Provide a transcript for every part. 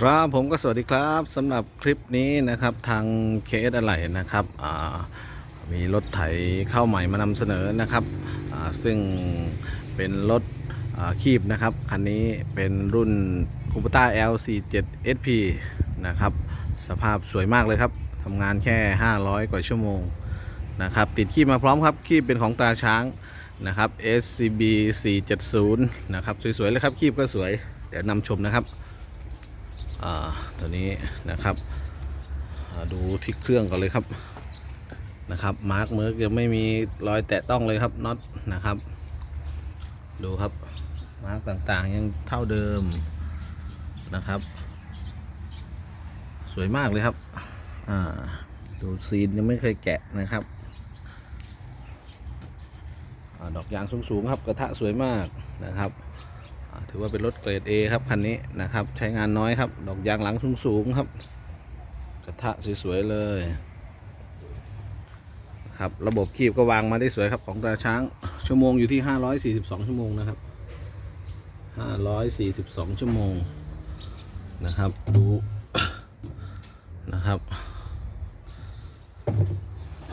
ครับผมก็สวัสดีครับสำหรับคลิปนี้นะครับทางเคสอะไรนะครับมีรถไถเข้าใหม่มานำเสนอนะครับซึ่งเป็นรถคีบนะครับคันนี้เป็นรุ่นคูปต้า L47 SP นะครับสภาพสวยมากเลยครับทำงานแค่ 500 กว่าชั่วโมงนะครับติดคีบมาพร้อมครับคีบเป็นของตาช้างนะครับ SCB 470นะครับสวยๆเลยครับคีบก็สวย เดี๋ยวนำชมนะครับ ตัวนี้นะครับดูที่เครื่องก่อนเลยครับนะครับมาร์กเมิร์กยังไม่มีรอยแตะต้องเลยครับน็อตนะครับ ดูครับมาร์กต่างๆยังเท่าเดิมนะครับ สวยมากเลยครับดูซีนยังไม่เคยแกะนะครับอดอกยางสูงๆครับกระทะสวยมากนะครับ ถือว่าเป็นรถเกรด A ครับคันนี้นะครับ ใช้งานน้อยครับ ดอกยางหลังสูงๆครับ กระทะสวยๆเลยครับระบบคีบก็วางมาได้สวยครับของตาช้างชั่วโมงอยู่ที่ 542 ชั่วโมงนะครับ 542 ชั่วโมงนะครับดูนะครับ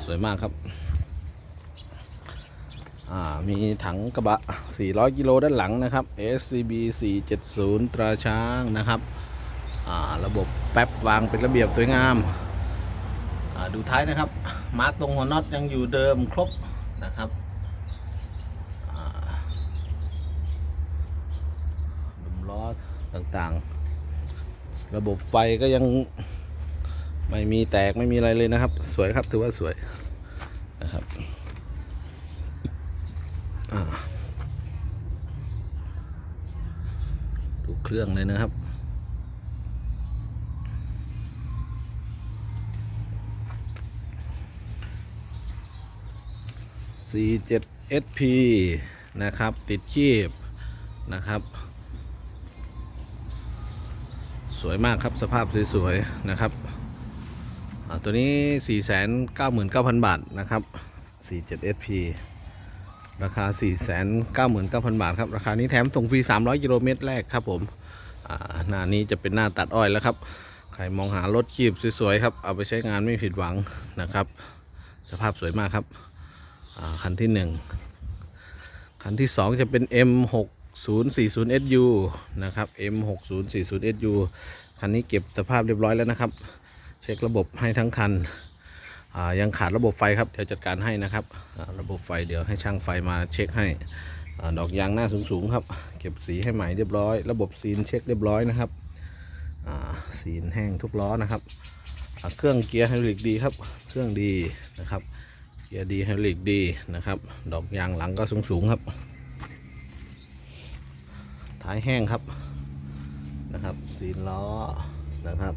สวยมากครับ มีถังกระบะ 400 กิโลด้านหลังนะครับ SCB 470 ตราช้างนะครับ ระบบแป๊บวางเป็นระเบียบสวยงามาดูท้ายนะครับ มาร์กตรงหัวน็อตยังอยู่เดิมครบนะครับดุมล้อต่างๆ ระบบไฟก็ยังไม่มีแตกไม่มีอะไรเลยนะครับ สวยครับถือว่าสวยนะครับ ดูเครื่องเลยนะครับ 47 SP นะครับ ติดคีบนะครับ สวยมากครับสภาพสวยๆนะครับตัวนี้ 499,000 บาทนะครับ 47 SP ราคา 499,000 บาทครับ ราคานี้แถมส่งฟรี 300กิโลเมตรแรกครับผมหน้านี้จะเป็นหน้าตัดอ้อยแล้วครับ ใครมองหารถคีบสวยๆครับ เอาไปใช้งานไม่ผิดหวังนะครับ สภาพสวยมากครับคันที่ 1 คันที่ 2 จะเป็น M6040SU นะครับ M6040SU คันนี้เก็บสภาพเรียบร้อยแล้วนะครับ เช็คระบบให้ทั้งคันอ ยังขาดระบบไฟครับเดี๋ยวจัดการให้นะครับระบบไฟเดี๋ยวให้ช่างไฟมาเช็คให้ดอกยางหน้าสูงๆครับ เก็บสีให้ใหม่เรียบร้อย ระบบซีนเช็คเรียบร้อยนะครับซีนแห้งทุกล้อนะครับเครื่องเกียร์ไฮดรอลิกดีครับ เครื่องดีนะครับเกียร์ดีไฮดรอลิกดีนะครับ ดอกยางหลังก็สูงๆครับท้ายแห้งครับนะครับซีนล้อนะครับ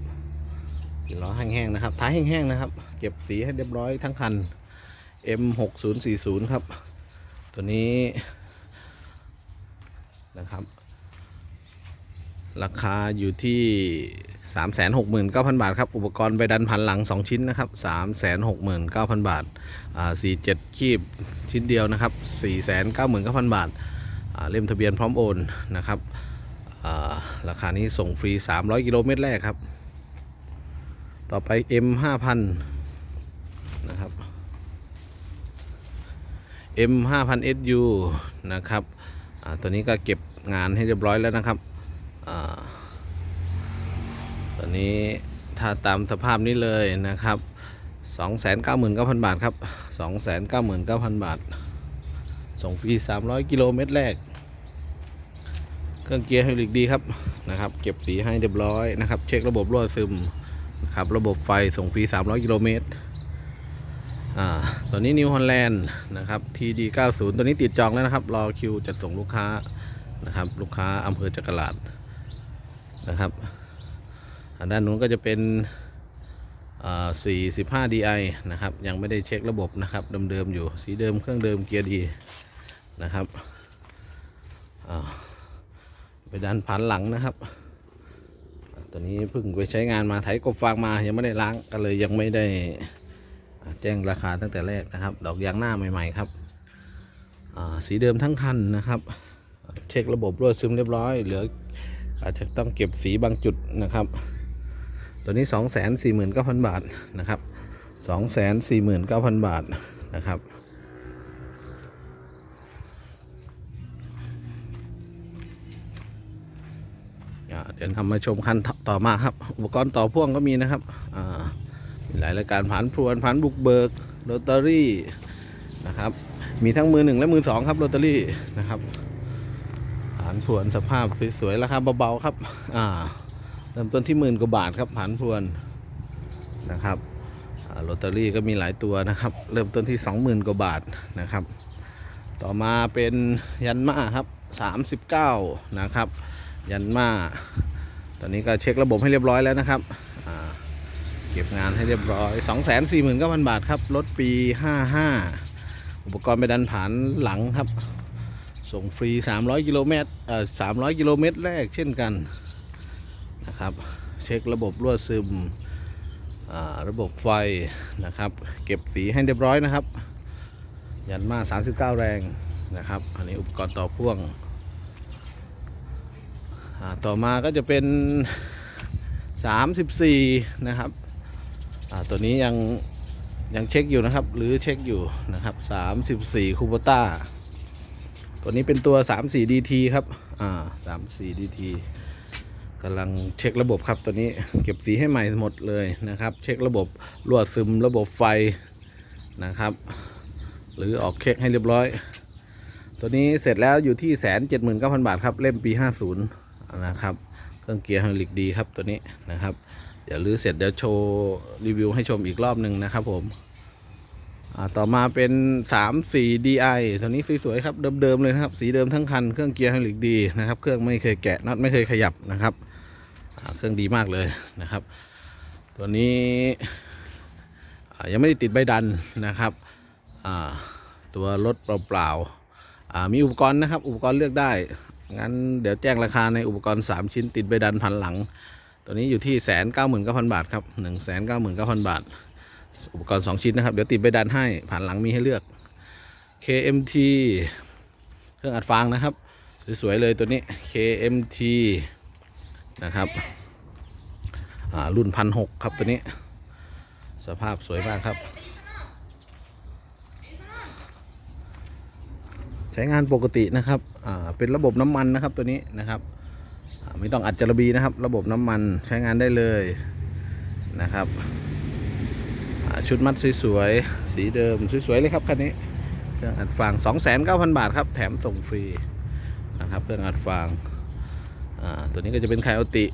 ล้อแห้งๆนะครับ ท้ายแห้งๆนะครับ เก็บสีให้เรียบร้อยทั้งคัน M6040 ครับ ตัวนี้นะครับ ราคาอยู่ที่ 369,000 บาทครับ อุปกรณ์ใบดันพันหลัง 2 ชิ้นนะครับ 369,000 บาท อ่า 47 คีบชิ้นเดียวนะครับ 499,000 บาท อ่า เล่มทะเบียนพร้อมโอนนะครับ อ่า ราคานี้ส่งฟรี 300 กิโลเมตรแรกครับ ต่อไป M 5 0 0 0นะครับ M 5 0 0 0 SU นะครับอ่าตัวนี้ก็เก็บงานให้เรียบร้อยแล้วนะครับอ่าตัวนี้ถ้าตามสภาพนี้เลยนะครับ 299,000 บาทครับ 299,000 บาท ส่งฟรี 300 กิโลเมตรแรก เครื่องเกียร์ไฮดรอลิกดีครับนะครับ เก็บสีให้เรียบร้อยนะครับ เช็คระบบรั่วซึม ครับระบบไฟส่งฟรี 300 กิโลเมตรอ่าตัวนี้นิวฮอลแลนด์นะครับ TD 90 ตัวนี้ติดจองแล้วนะครับ รอคิวจัดส่งลูกค้านะครับ ลูกค้าอำเภอจักราดนะครับด้านนู้นก็จะเป็นอ่า45 DI นะครับ ยังไม่ได้เช็คระบบนะครับเดิมๆอยู่สีเดิมเครื่องเดิมเกียร์ดีนะครับอ่าไปด้านพันหลังนะครับ ตัวนี้เพิ่งไปใช้งานมาไถกบฟางมายังไม่ได้ล้างก็เลยยังไม่ได้แจ้งราคาตั้งแต่แรกนะครับ ดอกยางหน้าใหม่ๆครับสีเดิมทั้งคันนะครับ เช็คระบบรั่วซึมเรียบร้อย เหลืออาจจะต้องเก็บสีบางจุดนะครับ ตัวนี้ 2 4 9 0 0 0 บาทนะครับ 2 4 9 0 0 0 บาทนะครับ เดี๋ยวนำมาชมคันต่อมาครับ อุปกรณ์ต่อพ่วงก็มีนะครับมีหลายรายการผันพรวนผันบุกเบิกโรตารี่นะครับ มีทั้งมือหนึ่งและมือสองครับโรตารี่นะครับผันพรวนสภาพสวยๆราคาเบาๆครับเริ่มต้นที่หมื่นกว่าบาทครับผันพรวนนะครับอ่าโรตารี่ก็มีหลายตัวนะครับ เริ่มต้นที่ 20,000กว่าบาทนะครับ ต่อมาเป็นยันมาครับ 39 นะครับ ยันมาตอนนี้ก็เช็คระบบให้เรียบร้อยแล้วนะครับเก็บงานให้เรียบร้อย 2 4 9 0 0 0 บาทครับ รถปี 55 อุปกรณ์ไปดันผ่านหลังครับ ส่งฟรี 300 กิโลเมตรเอ่อ300 กิโลเมตรแรกเช่นกันนะครับ เช็คระบบรั่วซึมระบบไฟนะครับ เก็บสีให้เรียบร้อยนะครับ ยันมา 39 แรงนะครับ อันนี้อุปกรณ์ต่อพ่วง ต่อมาก็จะเป็น 34 นะครับตัวนี้ยังยังเช็คอยู่นะครับ หรือเช็คอยู่นะครับ 34 คูโบต้า ตัวนี้เป็นตัว 34 DT ครับอ่า34 DT กำลังเช็คระบบครับตัวนี้เก็บสีให้ใหม่หมดเลยนะครับ เช็คระบบรั่วซึมระบบไฟนะครับ หรือออกเช็คให้เรียบร้อย ตัวนี้เสร็จแล้วอยู่ที่แสนเจ็ดหมื่นเก้าพันบาทครับ เล่มปี50น นะครับ เครื่องเกียร์ไฮดรลิกดีครับตัวนี้นะครับ เดี๋ยวรื้อเสร็จเดี๋ยวโชว์รีวิวให้ชมอีกรอบหนึ่งนะครับผมต่อมาเป็น 3 4 DI ตัวนี้สวยๆครับเดิมๆเลยนะครับ สีเดิมทั้งคัน เครื่องเกียร์ไฮดรลิกดีนะครับ เครื่องไม่เคยแกะน็อตไม่เคยขยับนะครับเครื่องดีมากเลยนะครับ ตัวนี้ยังไม่ได้ติดใบดันนะครับตัวรถเปล่าๆมีอุปกรณ์นะครับ อุปกรณ์เลือกได้ งั้นเดี๋ยวแจ้งราคาในอุปกรณ์ 3 ชิ้นติดใบดันพันหลัง ตัวนี้อยู่ที่แสนเก้าหมื่นเก้าพันบาทครับหนึ่งแสนเก้าหมื่นเก้าพันบาท อุปกรณ์ 2 ชิ้นนะครับ เดี๋ยวติดใบดันให้ผ่านหลังมีให้เลือก KMT เครื่องอัดฟางนะครับ สวยๆเลยตัวนี้ KMT นะครับรุ่นพันหกครับตัวนี้ สภาพสวยมากครับ ใช้งานปกตินะครับเป็นระบบน้ำมันนะครับตัวนี้นะครับไม่ต้องอัดจระบีนะครับ ระบบน้ำมันใช้งานได้เลยนะครับชุดมัดสวยๆ สีเดิมสวยๆเลยครับคันนี้เครื่องอัดฟาง 29,000 บาทครับ แถมส่งฟรีนะครับเครื่องอัดฟางตัวนี้ก็จะเป็นไคโอติ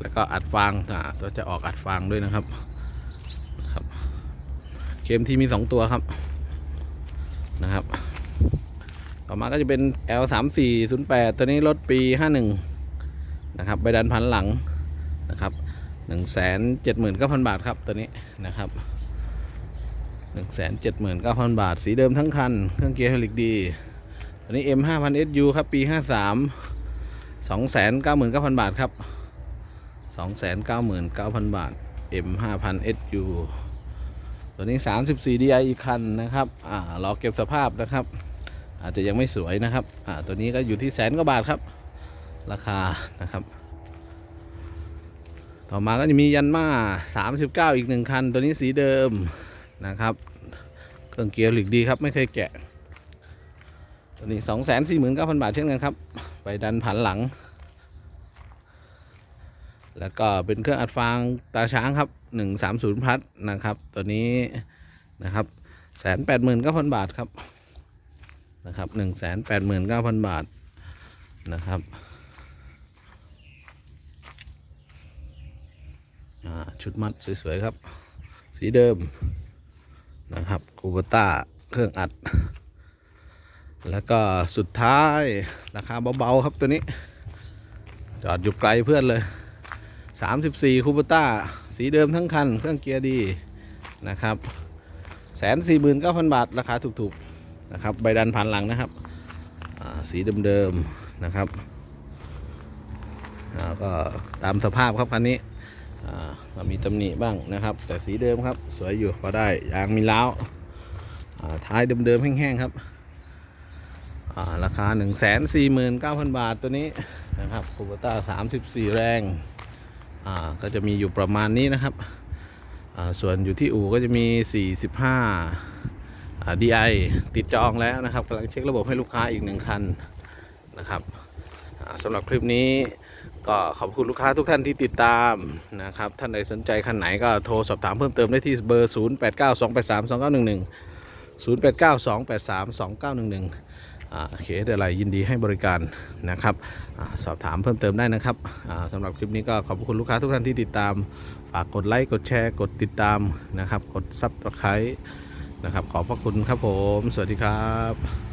แล้วก็อัดฟางตัวจะออกอัดฟางด้วยนะครับนะครับเคมทีมี 2 ตัวครับนะครับ ต่อมาก็จะเป็น L 3 4 0 8ตัวนี้รถปี 51 นะครับใบดันพันหลังนะครับ1 7 9 0 0 0 บาทครับตัวนี้นะครับ1 7 9 0 0 0 บาท สีเดิมทั้งคัน เครื่องเกียร์ไฮดรอลิกดีตัวนี้ M 5 0 0 SU ครับปี 53 2 9 9 0 0 0 บาทครับ 2 9 9 0 0 0 บาท M 5 0 0 SU ตัวนี้ 34 DI อีกคันนะครับ อ่า รอเก็บสภาพนะครับ อาจจะยังไม่สวยนะครับอ่าตัวนี้ก็อยู่ที่แสนกว่าบาทครับ ราคานะครับ ต่อมาก็จะมียันมา39 อีกหนึ่งคัน ตัวนี้สีเดิมนะครับเครื่องเกียร์หลีกดีครับไม่เคยแกะ ตัวนี้2 4 9 0 0 0 บาทเช่นกันครับ ไปดันผันหลัง แล้วก็เป็นเครื่องอัดฟางตาช้างครับ 130 พัทนะครับ ตัวนี้นะครับแสนแปดหมื่นเก้าพันบาทครับ นะครับหนึ่งแสนแปดหมื่นเก้าพันบาทนะครับชุดมัดสวยๆครับ สีเดิมนะครับคูเบต้าเครื่องอัด แล้วก็สุดท้ายราคาเบาๆครับตัวนี้ จอดอยู่ไกลเพื่อนเลย 34คูเบต้าสีเดิมทั้งคัน เครื่องเกียร์ดีนะครับแสนสี่หมื่นเก้าพันบาท ราคาถูกๆ นะครับ ใบดันผ่านหลังนะครับสีเดิมๆนะครับก็ตามสภาพครับคันนี้ก็มีตำหนิบ้างนะครับ แต่สีเดิมครับ สวยอยู่พอได้ยางมีล้าวท้ายเดิมๆแห้งๆครับอ่อ่าราคา 1 4 9 0 0 0 บาทตัวนี้นะครับคูเบต้า34 แรงอ่าก็จะมีอยู่ประมาณนี้นะครับ ส่วนอยู่ที่อู่ก็จะมี 45 อ่า DI ติดจองแล้วนะครับกำลังเช็คระบบให้ลูกค้าอีกหนึ่งคันนะครับสำหรับคลิปนี้ก็ขอบคุณลูกค้าทุกท่านที่ติดตามนะครับ ท่านใดสนใจคันไหนก็โทรสอบถามเพิ่มเติมได้ที่เบอร์ 0892832911 0892832911อ่าเคสอะไรยินดีให้บริการนะครับอสอบถามเพิ่มเติมได้นะครับอ่าสำหรับคลิปนี้ก็ขอบคุณลูกค้าทุกท่านที่ติดตามฝากกดไลค์กดแชร์กดติดตามนะครับ กดซับสไครต์ นะครับ ขอบพระคุณครับผม สวัสดีครับ